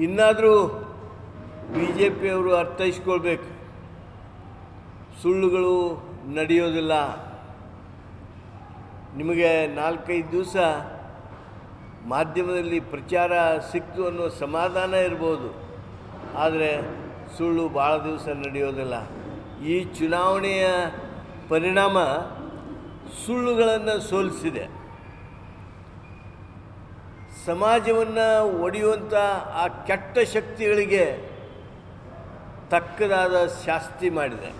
ಇನ್ನಾದರೂ B J ಪಿಯವರು ಅರ್ಥೈಸ್ಕೊಳ್ಬೇಕು. ಸುಳ್ಳುಗಳು ನಡೆಯೋದಿಲ್ಲ. ನಿಮಗೆ ನಾಲ್ಕೈದು ದಿವಸ ಮಾಧ್ಯಮದಲ್ಲಿ ಪ್ರಚಾರ ಸಿಕ್ತು ಅನ್ನೋ ಸಮಾಧಾನ ಇರ್ಬೋದು. ಆದರೆ ಸುಳ್ಳು ಭಾಳ ದಿವಸ ನಡೆಯೋದಿಲ್ಲ. ಈ ಚುನಾವಣೆಯ ಪರಿಣಾಮ ಸುಳ್ಳುಗಳನ್ನು ಸೋಲಿಸಿದೆ. ಸಮಾಜವನ್ನು ಒಡೆಯುವಂಥ ಆ ಕೆಟ್ಟ ಶಕ್ತಿಗಳಿಗೆ ತಕ್ಕದಾದ ಶಾಸ್ತಿ ಮಾಡಿದೆ.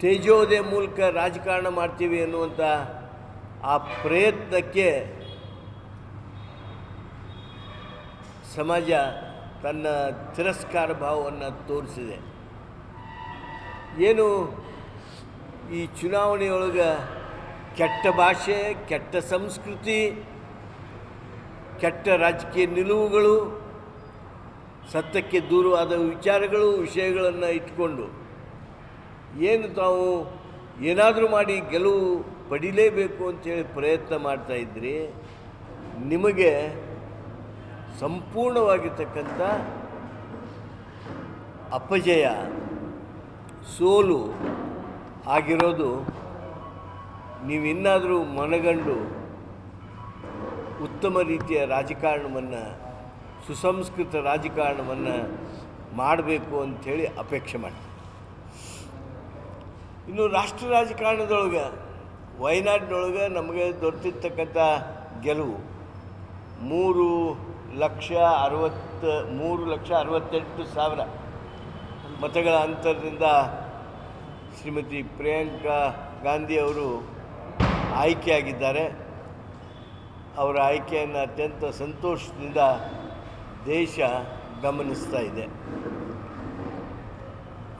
ತೇಜೋದಯ ಮೂಲಕ ರಾಜಕಾರಣ ಮಾಡ್ತೀವಿ ಅನ್ನುವಂಥ ಆ ಪ್ರಯತ್ನಕ್ಕೆ ಸಮಾಜ ತನ್ನ ತಿರಸ್ಕಾರ ಭಾವವನ್ನು ತೋರಿಸಿದೆ. ಏನು ಈ ಚುನಾವಣೆಯೊಳಗೆ ಕೆಟ್ಟ ಭಾಷೆ, ಕೆಟ್ಟ ಸಂಸ್ಕೃತಿ, ಕೆಟ್ಟ ರಾಜಕೀಯ ನಿಲುವುಗಳು ಸತ್ಯಕ್ಕೆ ದೂರವಾದ ವಿಚಾರಗಳು, ವಿಷಯಗಳನ್ನು ಇಟ್ಕೊಂಡು ಏನು ತಾವು ಏನಾದರೂ ಮಾಡಿ ಗೆಲುವು ಪಡಿಲೇಬೇಕು ಅಂತೇಳಿ ಪ್ರಯತ್ನ ಮಾಡ್ತಾ ಇದ್ರಿ, ನಿಮಗೆ ಸಂಪೂರ್ಣವಾಗಿರ್ತಕ್ಕಂಥ ಅಪಜಯ, ಸೋಲು ಆಗಿರೋದು ನೀವಿನ್ನಾದರೂ ಮನಗಂಡು ಉತ್ತಮ ರೀತಿಯ ರಾಜಕಾರಣವನ್ನು, ಸುಸಂಸ್ಕೃತ ರಾಜಕಾರಣವನ್ನು ಮಾಡಬೇಕು ಅಂಥೇಳಿ ಅಪೇಕ್ಷೆ ಮಾಡಿ ಇನ್ನು ರಾಷ್ಟ್ರ ರಾಜಕಾರಣದೊಳಗೆ, ವಯನಾಡಿನೊಳಗೆ ನಮಗೆ ದೊರೆತಿರ್ತಕ್ಕಂಥ ಗೆಲುವು ಮೂರು ಲಕ್ಷ ಅರವತ್ತು, ಮೂರು ಲಕ್ಷ ಅರವತ್ತೆಂಟು ಸಾವಿರ ಮತಗಳ ಅಂತರದಿಂದ ಶ್ರೀಮತಿ ಪ್ರಿಯಾಂಕಾ ಗಾಂಧಿ ಅವರು ಆಯ್ಕೆಯಾಗಿದ್ದಾರೆ. ಅವರ ಆಯ್ಕೆಯನ್ನು ಅತ್ಯಂತ ಸಂತೋಷದಿಂದ ದೇಶ ಗಮನಿಸ್ತಾ ಇದೆ.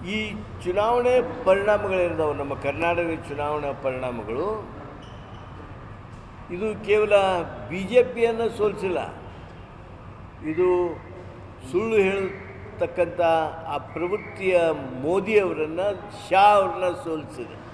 ಈ ಚುನಾವಣೆ ಪರಿಣಾಮಗಳೇನಿದಾವೆ ನಮ್ಮ ಕರ್ನಾಟಕ ಚುನಾವಣಾ ಪರಿಣಾಮಗಳು. ಇದು ಕೇವಲ ಬಿ ಜೆ ಪಿಯನ್ನು ಸೋಲಿಸಿಲ್ಲ. ಇದು ಸುಳ್ಳು ಹೇಳತಕ್ಕಂಥ ಆ ಪ್ರವೃತ್ತಿಯ ಮೋದಿಯವರನ್ನು, ಶಾ ಅವ್ರನ್ನ ಸೋಲಿಸಿದೆ.